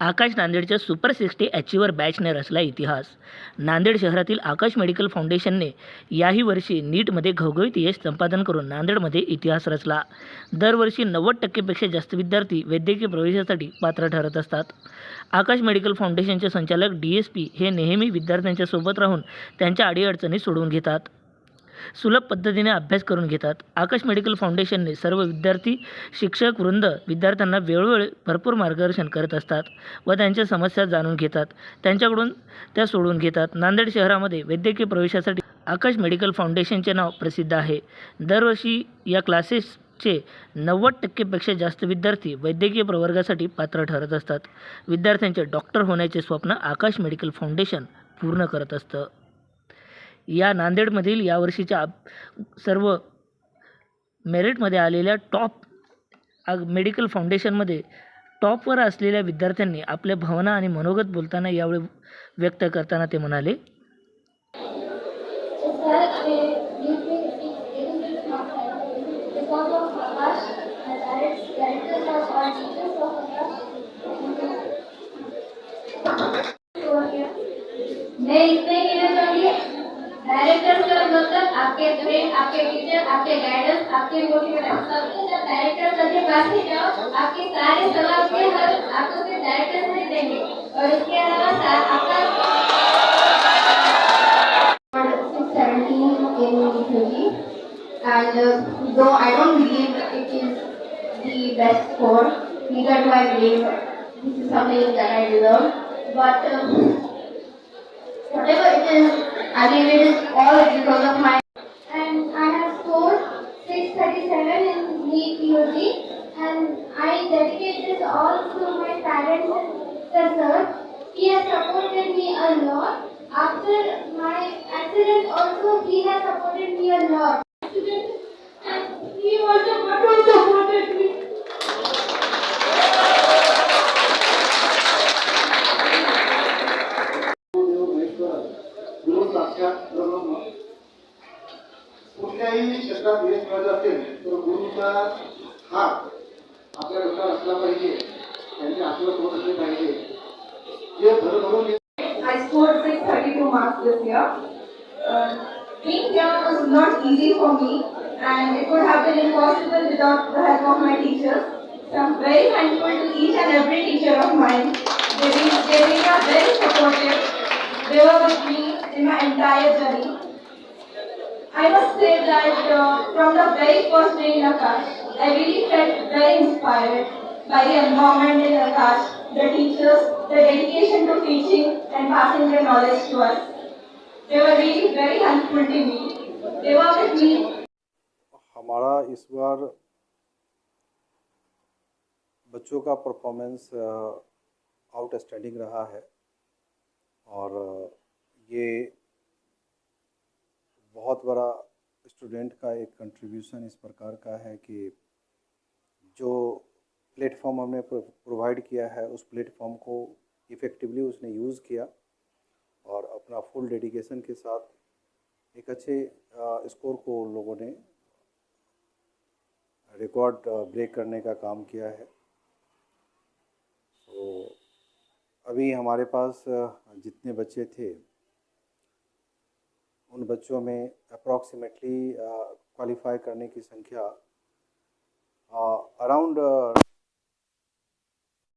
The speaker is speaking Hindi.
आकाश नांदेडच्या सुपर सिक्स्टी अचिव्हर बॅचने रचला इतिहास. नांदेड शहरातील आकाश मेडिकल फाउंडेशनने याही वर्षी नीटमध्ये घवघवीत यश संपादन करून नांदेडमध्ये इतिहास रचला. दरवर्षी नव्वद टक्केपेक्षा जास्त विद्यार्थी वैद्यकीय प्रवेशासाठी पात्र ठरत असतात. आकाश मेडिकल फाउंडेशनचे संचालक डी एस पी हे नेहमी विद्यार्थ्यांच्या सोबत राहून त्यांच्या अडीअडचणी सोडवून घेतात. सुलभ पद्धतीने अभ्यास करून घेतात. आकाश मेडिकल फाउंडेशनने सर्व विद्यार्थी शिक्षक वृंद विद्यार्थ्यांना वेळोवेळी भरपूर मार्गदर्शन करत असतात व त्यांच्या समस्या जाणून घेतात. त्यांच्याकडून त्या सोडवून घेतात. नांदेड शहरामध्ये वैद्यकीय प्रवेशासाठी आकाश मेडिकल फाउंडेशनचे नाव प्रसिद्ध आहे. दरवर्षी या क्लासेसचे नव्वद टक्केपेक्षा जास्त विद्यार्थी वैद्यकीय प्रवर्गासाठी पात्र ठरत असतात. विद्यार्थ्यांचे डॉक्टर होण्याचे स्वप्न आकाश मेडिकल फाउंडेशन पूर्ण करत असतं. या नांदेडमधील यावर्षीच्या आप- सर्व मेरिटमध्ये आलेल्या टॉप मेडिकल फाउंडेशनमध्ये टॉपवर असलेल्या विद्यार्थ्यांनी आपल्या भावना आणि मनोगत बोलताना यावेळी व्यक्त करताना ते म्हणाले डायरेक्टर सर मतलब आपके फ्रेंड आपके टीचर आपके गाइडेंस आपके मोटिवेटर सबसे जब डायरेक्टर सर के पास ही जाओ आपके सारे सवाल के हल आपको सिर्फ़ डायरेक्टर ही देंगे और इसके अलावा सा- आपका 617 in Italy and uh, though I don't believe it is the best score, neither do I believe this is something that I deserve. But um, whatever it is, I believe it is all because of my. And I have scored 637 in NEET POC and I dedicate this all to my parents and sir. He has supported me a lot. After my accident also he has supported me a lot. गुरु साक्षात कुठल्याही क्षेत्रात यश मिळत असेल तर गुरुचा हात आपल्या डोक्यावर असला पाहिजे त्यांचे आशीर्वाद होत असले पाहिजे जे भरभरून I scored 632 marks this year. Uh, being here was not easy for me and it would have been impossible without the help of my teachers. So I'm very thankful to each and every teacher of mine. They really, they are very supportive. They were with me in my entire journey. I must say that uh, from the very first day in Akash, I really felt very inspired by the environment in Akash, the teachers, the dedication to teaching and passing their knowledge to us. They were really very helpful to me. They were with me हमारा इस बार बच्चों का परफॉर्मेंस आउटस्टैंडिंग रहा है और अ, ये बहुत बड़ा स्टूडेंट का एक कंट्रीब्यूशन इस प्रकार का है कि जो प्लेटफॉर्म हमने प्रोवाइड किया है, उस प्लेटफॉर्म को इफ़ेक्टिवली उसने यूज़ किया और अपना फुल डेडिकेशन के साथ एक अच्छे स्कोर को लोगों ने रिकॉर्ड ब्रेक करने का काम किया है। तो अभी हमारे पास जितने बच्चे थे उन बच्चों में अप्रॉक्सीमेटली क्वालिफाई करने की संख्या अराउंड